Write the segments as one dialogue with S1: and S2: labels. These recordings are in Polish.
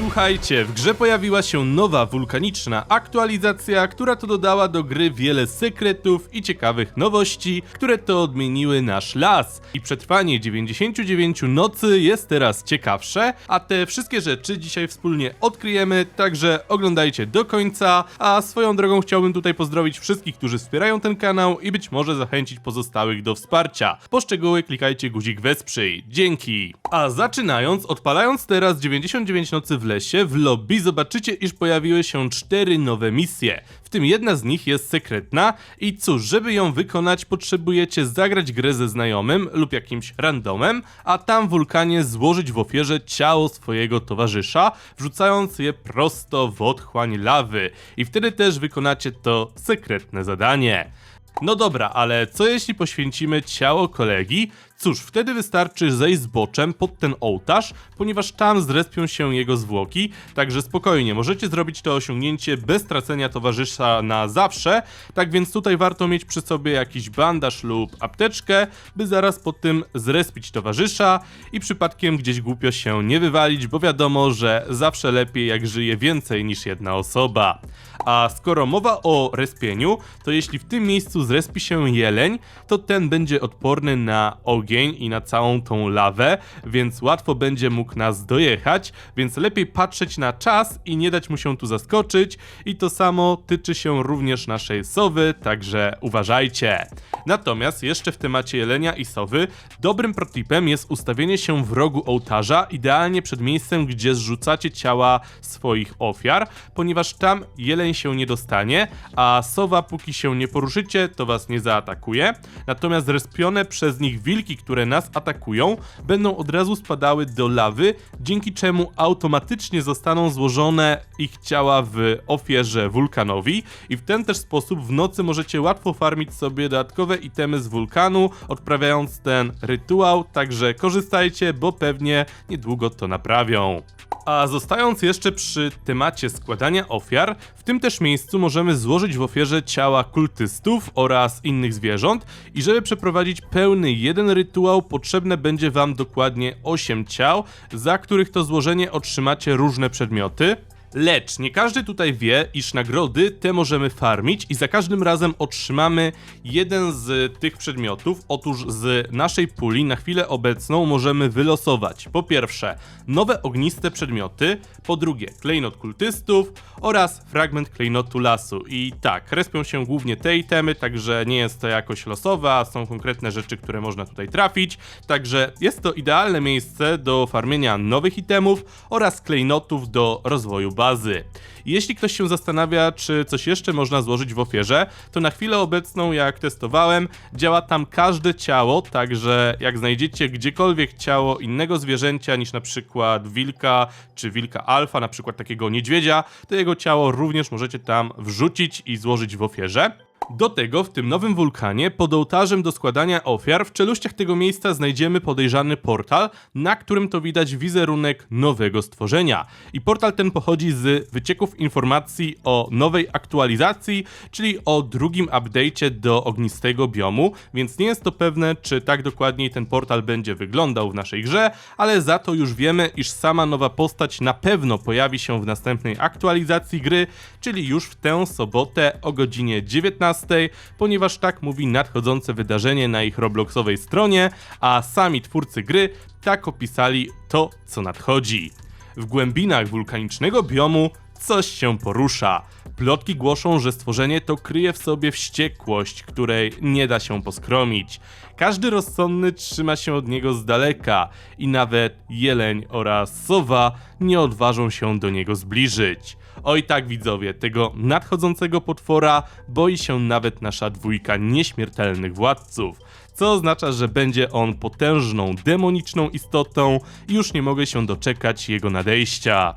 S1: Słuchajcie, w grze pojawiła się nowa wulkaniczna aktualizacja, która to dodała do gry wiele sekretów i ciekawych nowości, które to odmieniły nasz las. I przetrwanie 99 nocy jest teraz ciekawsze, a te wszystkie rzeczy dzisiaj wspólnie odkryjemy, także oglądajcie do końca, a swoją drogą chciałbym tutaj pozdrowić wszystkich, którzy wspierają ten kanał i być może zachęcić pozostałych do wsparcia. Po szczegóły klikajcie guzik wesprzyj. Dzięki! A zaczynając, odpalając teraz 99 nocy w lesie, w lobby zobaczycie, iż pojawiły się cztery nowe misje. W tym jedna z nich jest sekretna i cóż, żeby ją wykonać potrzebujecie zagrać grę ze znajomym lub jakimś randomem, a tam wulkanie złożyć w ofierze ciało swojego towarzysza, wrzucając je prosto w otchłań lawy. I wtedy też wykonacie to sekretne zadanie. No dobra, ale co jeśli poświęcimy ciało kolegi? Cóż, wtedy wystarczy zejść z boczem pod ten ołtarz, ponieważ tam zrespią się jego zwłoki, także spokojnie, możecie zrobić to osiągnięcie bez tracenia towarzysza na zawsze, tak więc tutaj warto mieć przy sobie jakiś bandaż lub apteczkę, by zaraz po tym zrespić towarzysza i przypadkiem gdzieś głupio się nie wywalić, bo wiadomo, że zawsze lepiej jak żyje więcej niż jedna osoba. A skoro mowa o respieniu, to jeśli w tym miejscu zrespi się jeleń, to ten będzie odporny na ogień i na całą tą lawę, więc łatwo będzie mógł nas dojechać, więc lepiej patrzeć na czas i nie dać mu się tu zaskoczyć. I to samo tyczy się również naszej sowy, także uważajcie. Natomiast jeszcze w temacie jelenia i sowy, dobrym protipem jest ustawienie się w rogu ołtarza, idealnie przed miejscem, gdzie zrzucacie ciała swoich ofiar, ponieważ tam jeleń się nie dostanie, a sowa póki się nie poruszycie, to was nie zaatakuje. Natomiast respione przez nich wilki, które nas atakują, będą od razu spadały do lawy, dzięki czemu automatycznie zostaną złożone ich ciała w ofierze wulkanowi. I w ten też sposób w nocy możecie łatwo farmić sobie dodatkowe itemy z wulkanu, odprawiając ten rytuał, także korzystajcie, bo pewnie niedługo to naprawią. A zostając jeszcze przy temacie składania ofiar, w tym też miejscu możemy złożyć w ofierze ciała kultystów oraz innych zwierząt. I żeby przeprowadzić pełny jeden rytuał potrzebne będzie wam dokładnie 8 ciał, za których to złożenie otrzymacie różne przedmioty. Lecz nie każdy tutaj wie, iż nagrody te możemy farmić i za każdym razem otrzymamy jeden z tych przedmiotów. Otóż z naszej puli na chwilę obecną możemy wylosować po pierwsze nowe ogniste przedmioty, po drugie klejnot kultystów oraz fragment klejnotu lasu. I tak, respią się głównie te itemy, także nie jest to jakoś losowe, a są konkretne rzeczy, które można tutaj trafić. Także jest to idealne miejsce do farmienia nowych itemów oraz klejnotów do rozwoju Jeśli ktoś się zastanawia, czy coś jeszcze można złożyć w ofierze, to na chwilę obecną, jak testowałem, działa tam każde ciało, także jak znajdziecie gdziekolwiek ciało innego zwierzęcia niż na przykład wilka czy wilka alfa, na przykład takiego niedźwiedzia, to jego ciało również możecie tam wrzucić i złożyć w ofierze. Do tego w tym nowym wulkanie pod ołtarzem do składania ofiar w czeluściach tego miejsca znajdziemy podejrzany portal, na którym to widać wizerunek nowego stworzenia. I portal ten pochodzi z wycieków informacji o nowej aktualizacji, czyli o drugim update'cie do ognistego biomu, więc nie jest to pewne, czy tak dokładniej ten portal będzie wyglądał w naszej grze, ale za to już wiemy, iż sama nowa postać na pewno pojawi się w następnej aktualizacji gry, czyli już w tę sobotę o godzinie 19, ponieważ tak mówi nadchodzące wydarzenie na ich Robloxowej stronie, a sami twórcy gry tak opisali to, co nadchodzi. W głębinach wulkanicznego biomu coś się porusza. Plotki głoszą, że stworzenie to kryje w sobie wściekłość, której nie da się poskromić. Każdy rozsądny trzyma się od niego z daleka i nawet jeleń oraz sowa nie odważą się do niego zbliżyć. Oj tak widzowie, tego nadchodzącego potwora boi się nawet nasza dwójka nieśmiertelnych władców co oznacza, że będzie on potężną, demoniczną istotą i już nie mogę się doczekać jego nadejścia.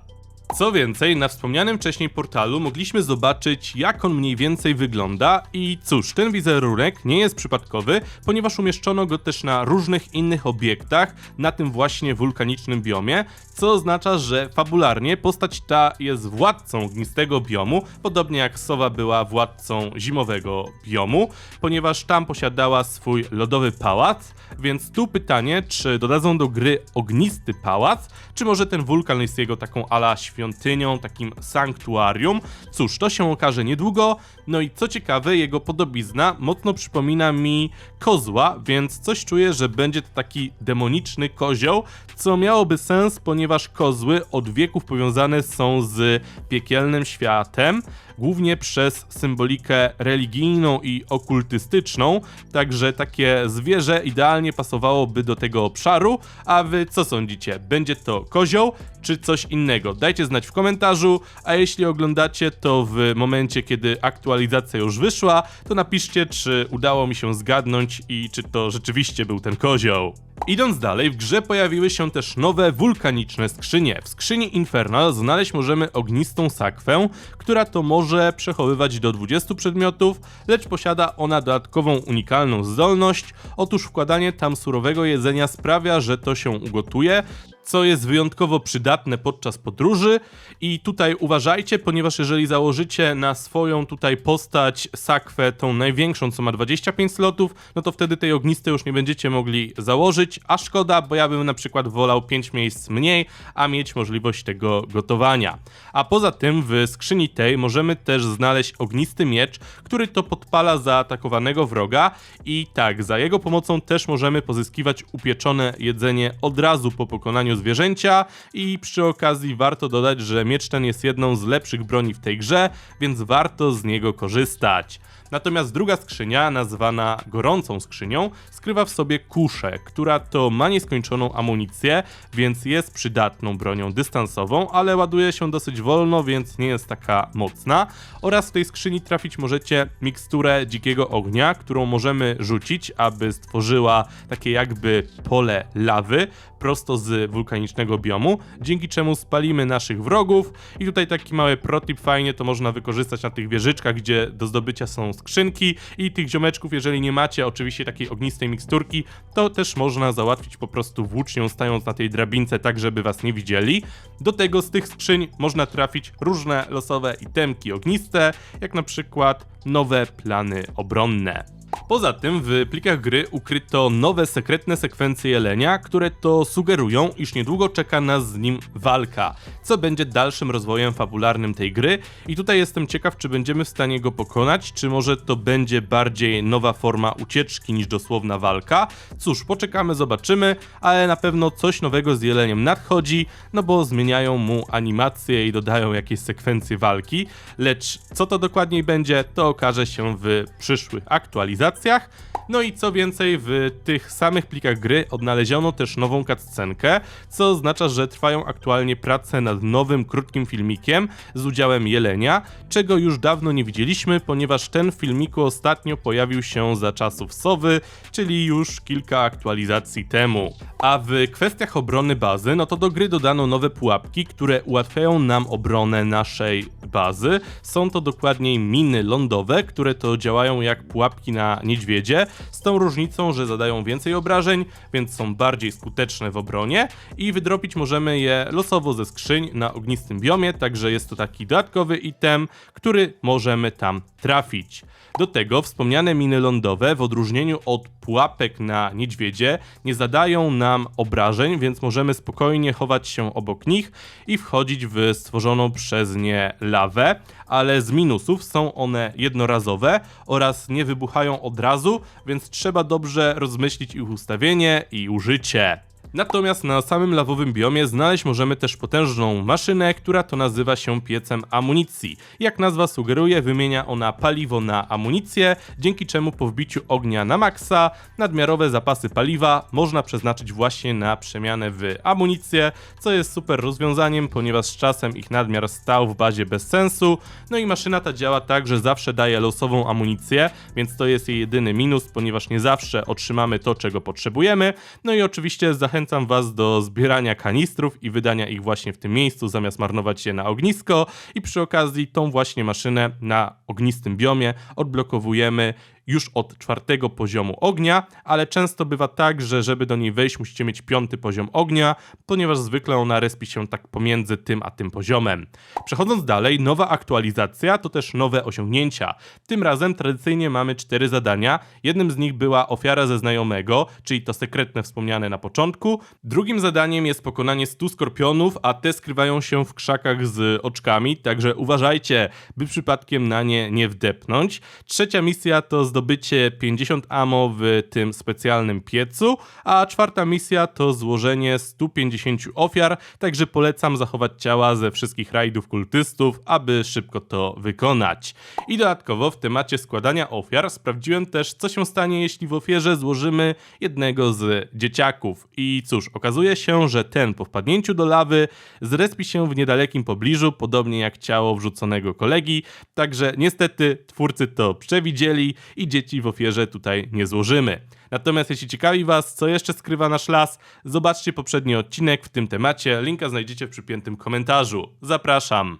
S1: Co więcej, na wspomnianym wcześniej portalu mogliśmy zobaczyć, jak on mniej więcej wygląda. I cóż, ten wizerunek nie jest przypadkowy, ponieważ umieszczono go też na różnych innych obiektach na tym właśnie wulkanicznym biomie, co oznacza, że fabularnie postać ta jest władcą ognistego biomu, podobnie jak Sowa była władcą zimowego biomu, ponieważ tam posiadała swój lodowy pałac, więc tu pytanie, czy dodadzą do gry ognisty pałac, czy może ten wulkan jest jego taką ala świątynią, takim sanktuarium. Cóż, to się okaże niedługo. No i co ciekawe, jego podobizna mocno przypomina mi kozła, więc coś czuję, że będzie to taki demoniczny kozioł, co miałoby sens, ponieważ kozły od wieków powiązane są z piekielnym światem, głównie przez symbolikę religijną i okultystyczną, także takie zwierzę idealnie pasowałoby do tego obszaru, a wy co sądzicie? Będzie to kozioł czy coś innego? Dajcie znać w komentarzu, a jeśli oglądacie to w momencie, kiedy aktualizacja już wyszła, to napiszcie, czy udało mi się zgadnąć i czy to rzeczywiście był ten kozioł. Idąc dalej, w grze pojawiły się też nowe wulkaniczne skrzynie. W skrzyni Infernal znaleźć możemy ognistą sakwę, która to może przechowywać do 20 przedmiotów, lecz posiada ona dodatkową unikalną zdolność. Otóż wkładanie tam surowego jedzenia sprawia, że to się ugotuje, co jest wyjątkowo przydatne podczas podróży. I tutaj uważajcie, ponieważ jeżeli założycie na swoją tutaj postać sakwę, tą największą, co ma 25 slotów, no to wtedy tej ognistej już nie będziecie mogli założyć, a szkoda, bo ja bym na przykład wolał 5 miejsc mniej, a mieć możliwość tego gotowania. A poza tym w skrzyni tej możemy też znaleźć ognisty miecz, który to podpala zaatakowanego wroga. I tak, za jego pomocą też możemy pozyskiwać upieczone jedzenie od razu po pokonaniu zwierzęcia i przy okazji warto dodać, że miecz ten jest jedną z lepszych broni w tej grze, więc warto z niego korzystać. Natomiast druga skrzynia, nazwana gorącą skrzynią, skrywa w sobie kuszę, która to ma nieskończoną amunicję, więc jest przydatną bronią dystansową, ale ładuje się dosyć wolno, więc nie jest taka mocna. Oraz w tej skrzyni trafić możecie miksturę dzikiego ognia, którą możemy rzucić, aby stworzyła takie jakby pole lawy prosto z wulkanicznego biomu, dzięki czemu spalimy naszych wrogów. I tutaj taki mały protip, fajnie to można wykorzystać na tych wieżyczkach, gdzie do zdobycia są skrzynki i tych ziomeczków, jeżeli nie macie oczywiście takiej ognistej miksturki, to też można załatwić po prostu włócznią, stając na tej drabince tak, żeby was nie widzieli. Do tego z tych skrzyń można trafić różne losowe itemki ogniste, jak na przykład nowe plany obronne. Poza tym w plikach gry ukryto nowe sekretne sekwencje jelenia, które to sugerują, iż niedługo czeka nas z nim walka, co będzie dalszym rozwojem fabularnym tej gry. I tutaj jestem ciekaw, czy będziemy w stanie go pokonać, czy może to będzie bardziej nowa forma ucieczki niż dosłowna walka. Cóż, poczekamy, zobaczymy, ale na pewno coś nowego z jeleniem nadchodzi, no bo zmieniają mu animacje i dodają jakieś sekwencje walki, lecz co to dokładniej będzie, to okaże się w przyszłych aktualizacjach aktualizacjach. No i co więcej, w tych samych plikach gry odnaleziono też nową cutscenkę, co oznacza, że trwają aktualnie prace nad nowym, krótkim filmikiem z udziałem Jelenia, czego już dawno nie widzieliśmy, ponieważ ten filmiku ostatnio pojawił się za czasów Sowy, czyli już kilka aktualizacji temu. A w kwestiach obrony bazy, no to do gry dodano nowe pułapki, które ułatwiają nam obronę naszej bazy. Są to dokładniej miny lądowe, które to działają jak pułapki na niedźwiedzie, z tą różnicą, że zadają więcej obrażeń, więc są bardziej skuteczne w obronie i wydropić możemy je losowo ze skrzyń na ognistym biomie, także jest to taki dodatkowy item, który możemy tam trafić. Do tego wspomniane miny lądowe w odróżnieniu od pułapek na niedźwiedzie nie zadają nam obrażeń, więc możemy spokojnie chować się obok nich i wchodzić w stworzoną przez nie lawę, ale z minusów są one jednorazowe oraz nie wybuchają od razu, więc trzeba dobrze rozmyślić ich ustawienie i użycie. Natomiast na samym lawowym biomie znaleźć możemy też potężną maszynę, która to nazywa się piecem amunicji. Jak nazwa sugeruje, wymienia ona paliwo na amunicję, dzięki czemu po wbiciu ognia na maksa nadmiarowe zapasy paliwa można przeznaczyć właśnie na przemianę w amunicję, co jest super rozwiązaniem, ponieważ z czasem ich nadmiar stał w bazie bez sensu. No i maszyna ta działa tak, że zawsze daje losową amunicję, więc to jest jej jedyny minus, ponieważ nie zawsze otrzymamy to, czego potrzebujemy. No i oczywiście zachęcam zachęcam Was do zbierania kanistrów i wydania ich właśnie w tym miejscu, zamiast marnować je na ognisko. I przy okazji tą właśnie maszynę na ognistym biomie odblokowujemy już od czwartego poziomu ognia, ale często bywa tak, że żeby do niej wejść musicie mieć piąty poziom ognia, ponieważ zwykle ona respi się tak pomiędzy tym a tym poziomem. Przechodząc dalej, nowa aktualizacja to też nowe osiągnięcia. Tym razem tradycyjnie mamy cztery zadania. Jednym z nich była ofiara ze znajomego, czyli to sekretne wspomniane na początku. Drugim zadaniem jest pokonanie 100 skorpionów, a te skrywają się w krzakach z oczkami, także uważajcie, by przypadkiem na nie nie wdepnąć. Trzecia misja to zdobycie 50 ammo w tym specjalnym piecu, a czwarta misja to złożenie 150 ofiar, także polecam zachować ciała ze wszystkich rajdów kultystów, aby szybko to wykonać. I dodatkowo w temacie składania ofiar sprawdziłem też, co się stanie, jeśli w ofierze złożymy jednego z dzieciaków. I cóż, okazuje się, że ten po wpadnięciu do lawy zrespi się w niedalekim pobliżu, podobnie jak ciało wrzuconego kolegi, także niestety twórcy to przewidzieli i dzieci w ofierze tutaj nie złożymy. Natomiast jeśli ciekawi Was, co jeszcze skrywa nasz las, zobaczcie poprzedni odcinek w tym temacie, linka znajdziecie w przypiętym komentarzu. Zapraszam!